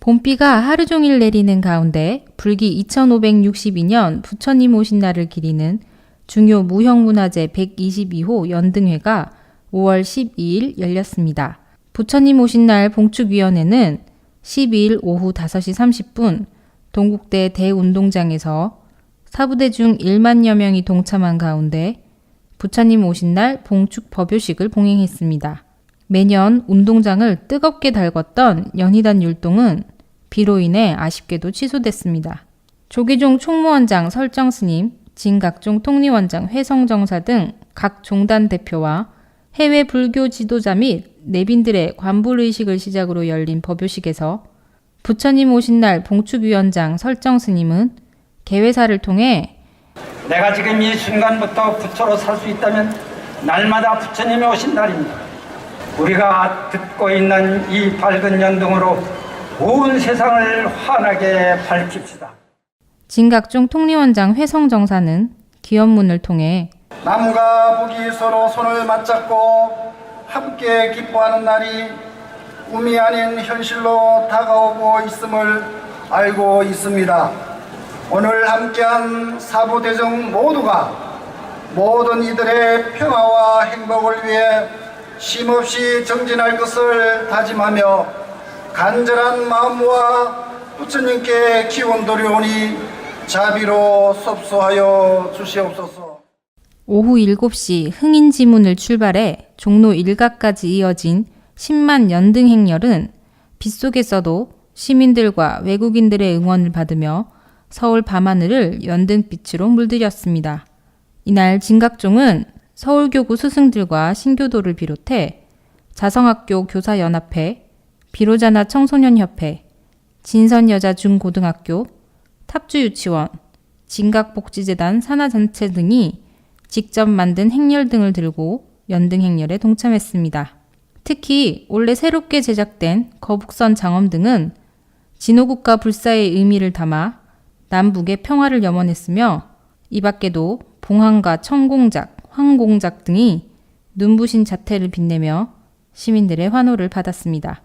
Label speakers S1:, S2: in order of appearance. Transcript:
S1: 봄비가 하루 종일 내리는 가운데 불기 2562년 부처님 오신 날을 기리는 중요 무형문화재 122호 연등회가 5월 12일 열렸습니다. 부처님 오신 날 봉축위원회는 12일 오후 5시 30분 동국대 대운동장에서 사부대 중 1만여 명이 동참한 가운데 부처님 오신 날 봉축 법요식을 봉행했습니다. 매년 운동장을 뜨겁게 달궜던 연희단 율동은 비로 인해 아쉽게도 취소됐습니다. 조계종 총무원장 설정 스님, 진각종 통리원장 회성 정사 등 각 종단 대표와 해외 불교 지도자 및 내빈들의 관불의식을 시작으로 열린 법요식에서 부처님 오신 날 봉축위원장 설정 스님은 개회사를 통해
S2: 내가 지금 이 순간부터 부처로 살 수 있다면 날마다 부처님이 오신 날입니다. 우리가 듣고 있는 이 밝은 연등으로 온 세상을 환하게 밝힙시다.
S1: 진각종 통리원장 회성 정사는 기원문을 통해
S3: 남과 북이 서로 손을 맞잡고 함께 기뻐하는 날이 꿈이 아닌 현실로 다가오고 있음을 알고 있습니다. 오늘 함께한 사부대정 모두가 모든 이들의 평화와 행복을 위해 쉼없이 정진할 것을 다짐하며 간절한 마음과 부처님께 기원 드리오니 자비로 섭소하여 주시옵소서.
S1: 오후 7시 흥인지문을 출발해 종로 일가까지 이어진 10만 연등 행렬은 빗속에서도 시민들과 외국인들의 응원을 받으며 서울 밤하늘을 연등빛으로 물들였습니다. 이날 진각종은 서울교구 스승들과 신교도를 비롯해 자성학교 교사연합회, 비로자나 청소년협회, 진선여자 중고등학교, 탑주유치원, 진각복지재단 산하단체 등이 직접 만든 행렬 등을 들고 연등 행렬에 동참했습니다. 특히 올해 새롭게 제작된 거북선 장엄 등은 진호국가 불사의 의미를 담아 남북의 평화를 염원했으며 이 밖에도 봉황과 청공작, 황공작 등이 눈부신 자태를 빛내며 시민들의 환호를 받았습니다.